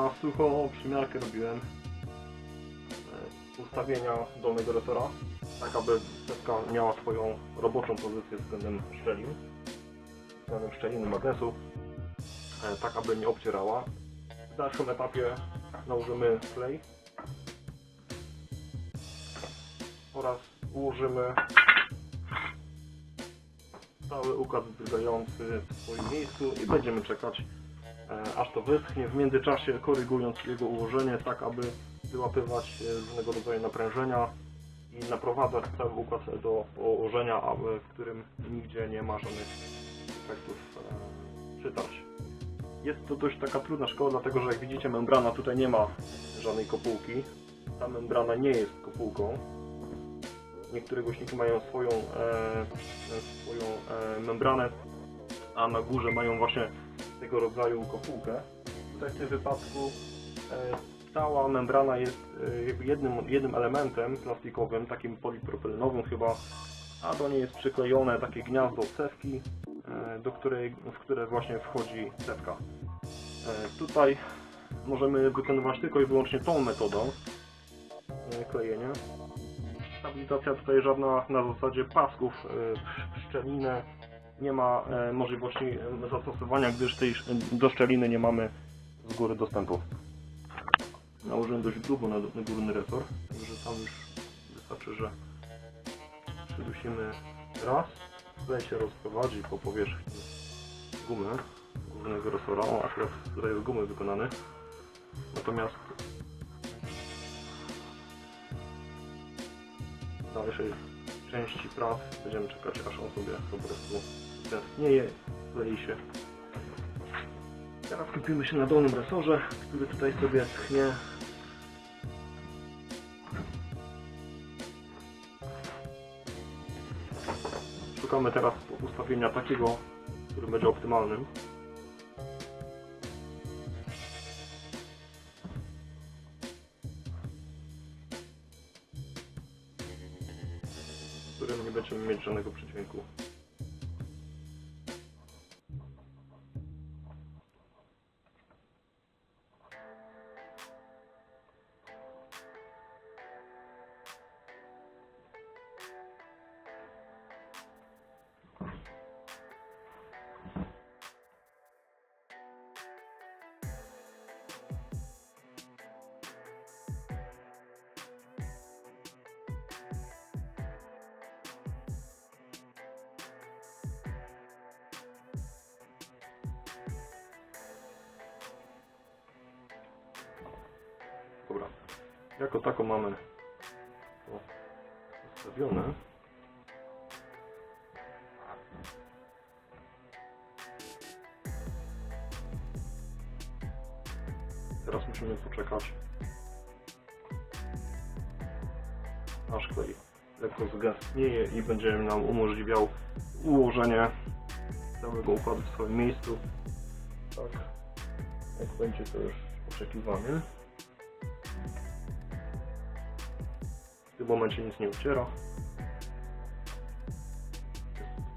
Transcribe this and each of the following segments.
na sucho przymiarkę robiłem e, ustawienia dolnego rotora, tak aby cewka miała swoją roboczą pozycję względem szczelin, względem szczeliny magnesu, e, tak aby nie obcierała. W dalszym etapie nałożymy klej oraz ułożymy cały układ drgający w swoim miejscu i będziemy czekać aż to wyschnie, w międzyczasie korygując jego ułożenie tak, aby wyłapywać e, różnego rodzaju naprężenia i naprowadzać cały układ do położenia, aby- w którym nigdzie nie ma żadnych efektów e, przytarć. Jest to dość taka trudna szkoła, dlatego że jak widzicie membrana tutaj nie ma żadnej kopułki. Ta membrana nie jest kopułką. Niektóre głośniki mają swoją, e, swoją e, membranę, a na górze mają właśnie tego rodzaju kopułkę. Tutaj w tym wypadku e, cała membrana jest e, jednym, jednym elementem plastikowym, takim polipropylenowym chyba, a do niej jest przyklejone takie gniazdo cewki, e, do której, w które właśnie wchodzi cewka. Tutaj możemy wykonywać tylko i wyłącznie tą metodą klejenia. Stabilizacja tutaj żadna na zasadzie pasków szczelinę. Nie ma e, możliwości zastosowania, gdyż tej do szczeliny nie mamy z góry dostępu. Nałożyłem dość grubo na, górny resor, także tam już wystarczy, że przydusimy raz. Klej się rozprowadzi po powierzchni gumy górnego resora. On akurat tutaj z gumy wykonany. Natomiast w dalszej części prac będziemy czekać aż on sobie po prostu tętnieje, klei się. Teraz skupimy się na dolnym resorze, który tutaj sobie tchnie. Szukamy teraz ustawienia takiego, który będzie optymalnym. Dobra. Jako taką mamy to ustawione. Teraz musimy poczekać aż klej lekko zgęstnieje i będzie nam umożliwiał ułożenie całego układu w swoim miejscu. Tak, jak będzie to już oczekiwane. Tym momencie nic nie uciera.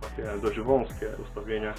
Takie dość wąskie ustawienie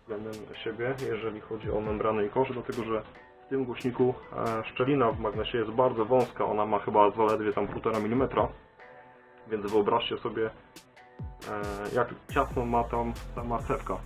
względem siebie, jeżeli chodzi o membrany i kosz, dlatego że w tym głośniku e, szczelina w magnesie jest bardzo wąska, ona ma chyba zaledwie tam 1,5 mm, więc wyobraźcie sobie e, jak ciasno ma tam sama cewka.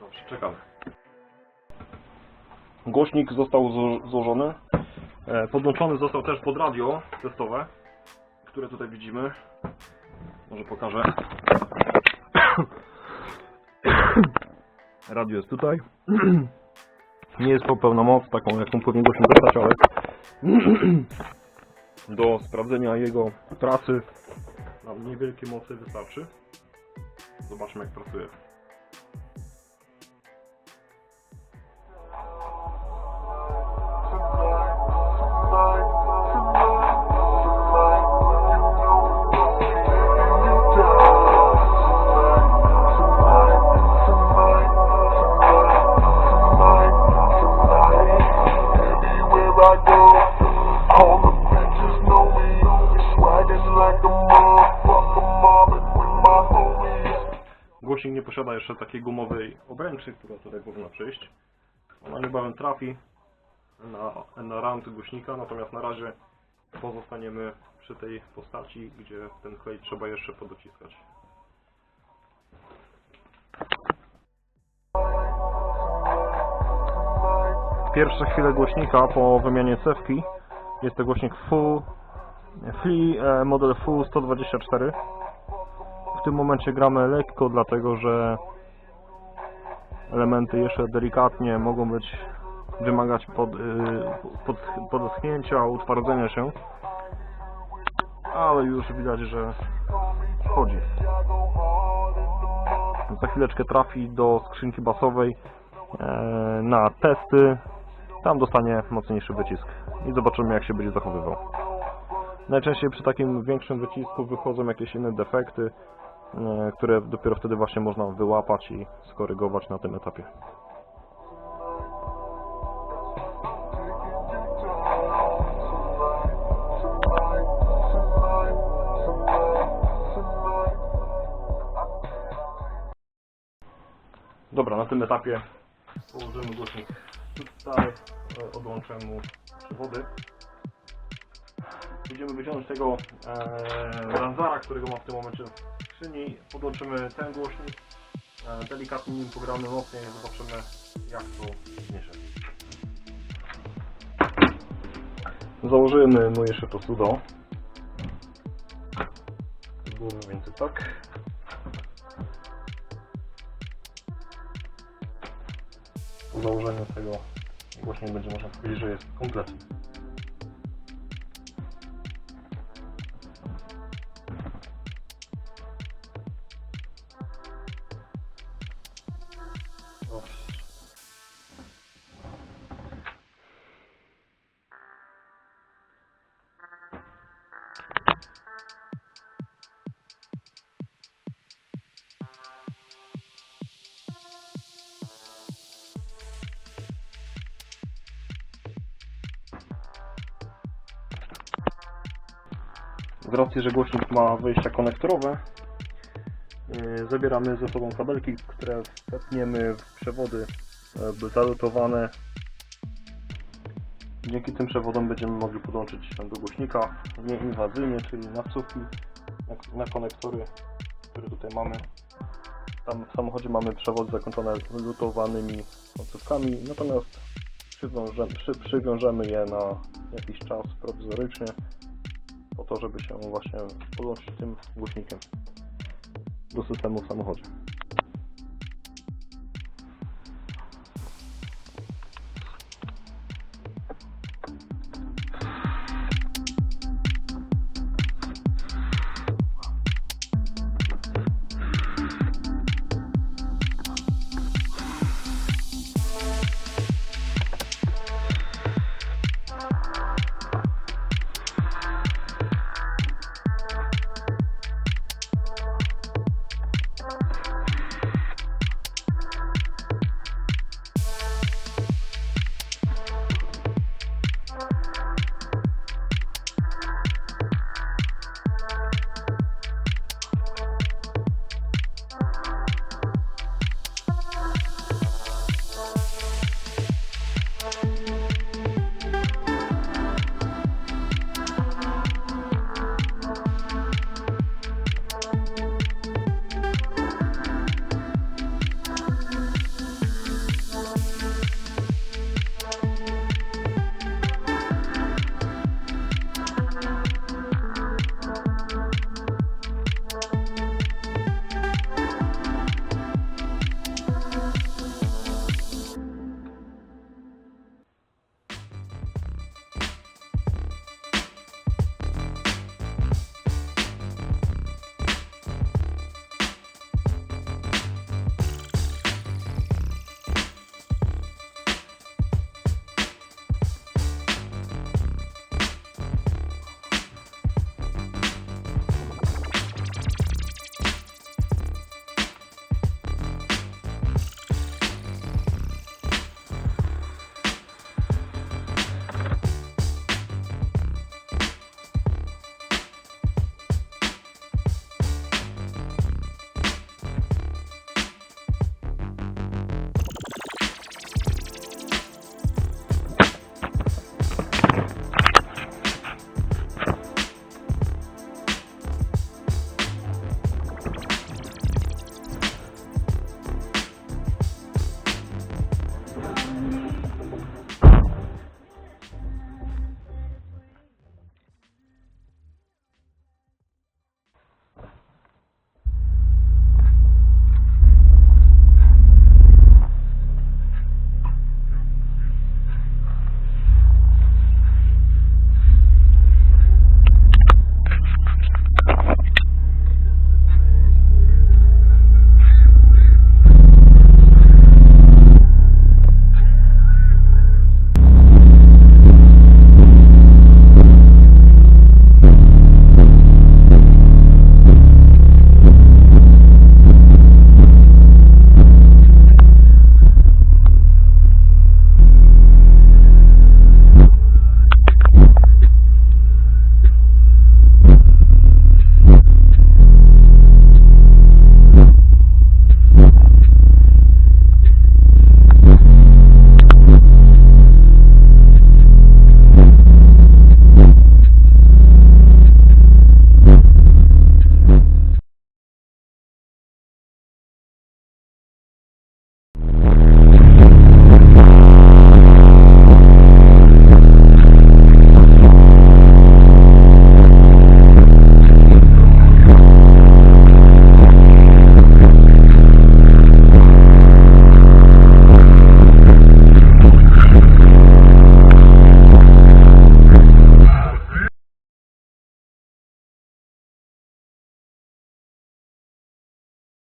Dobrze, czekamy. Głośnik został zło- złożony. E, Podłączony został też pod radio testowe, które tutaj widzimy. Może pokażę. Radio jest tutaj. Nie jest to pełna moc, taką jaką powinien głośnik dostać, ale do sprawdzenia jego pracy na niewielkie mocy wystarczy. Zobaczmy jak pracuje. Posiada jeszcze takiej gumowej obręczy, która tutaj powinna przyjść. Ona niebawem trafi na, na rant głośnika, natomiast na razie pozostaniemy przy tej postaci, gdzie ten klej trzeba jeszcze podociskać. Pierwsze chwile głośnika po wymianie cewki jest to głośnik Full Flea model Full 124 w tym momencie gramy lekko, dlatego że elementy jeszcze delikatnie mogą być wymagać pod, y, pod, podeschnięcia, utwardzenia się. Ale już widać, że wchodzi. Za chwileczkę trafi do skrzynki basowej e, na testy. Tam dostanie mocniejszy wycisk. I zobaczymy jak się będzie zachowywał. Najczęściej przy takim większym wycisku wychodzą jakieś inne defekty które dopiero wtedy właśnie można wyłapać i skorygować na tym etapie. Dobra, na tym etapie położymy głośnik tutaj, e, odłączę mu przewody. Będziemy wyciągnąć tego e, Ranzara, którego mam w tym momencie skrzyni. Podłączymy ten głośnik. E, delikatnie nim pogramy mocniej, zobaczymy jak to zniesie. Założymy mu jeszcze to sudo. Było mniej więcej tak. Po założeniu tego głośnik będzie można powiedzieć, że jest kompletny. Z racji, że głośnik ma wyjścia konektorowe, yy, zabieramy ze sobą kabelki, które wepniemy w przewody jakby zalutowane. Dzięki tym przewodom będziemy mogli podłączyć tam do głośnika nieinwazyjnie, czyli na wsówki, na, konektory, które tutaj mamy. Tam w samochodzie mamy przewody zakończone lutowanymi końcówkami, natomiast przywiążemy, przy, przywiążemy je na jakiś czas prowizorycznie to, żeby się właśnie podłączyć tym głośnikiem do systemu w samochodzie.